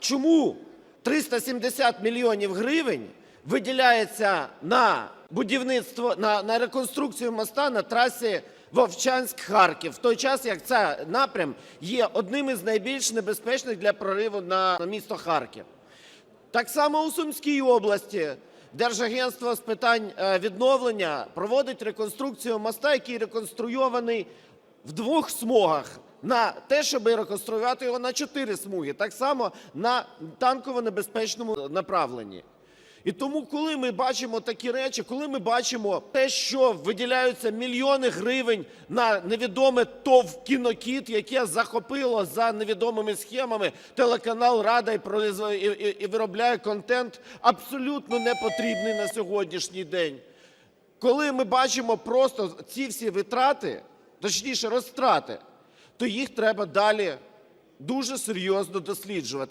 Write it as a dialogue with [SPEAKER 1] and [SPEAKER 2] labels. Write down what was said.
[SPEAKER 1] чому 370 мільйонів гривень виділяється на будівництво, на, на реконструкцію моста на трасі Вовчанськ-Харків, в той час як цей напрям є одним із найбільш небезпечних для прориву на місто Харків. Так само у Сумській області Держагентство з питань е, відновлення проводить реконструкцію моста, який реконструйований в двох смугах. На те, щоб реконструювати його на чотири смуги, так само на танково-небезпечному направленні. І тому, коли ми бачимо такі речі, коли ми бачимо те, що виділяються мільйони гривень на невідоме ТОВ «Кінокіт», яке захопило за невідомими схемами телеканал Рада і, і, і, виробляє контент абсолютно непотрібний на сьогоднішній день. Коли ми бачимо просто ці всі витрати, точніше розтрати, то їх треба далі дуже серйозно досліджувати.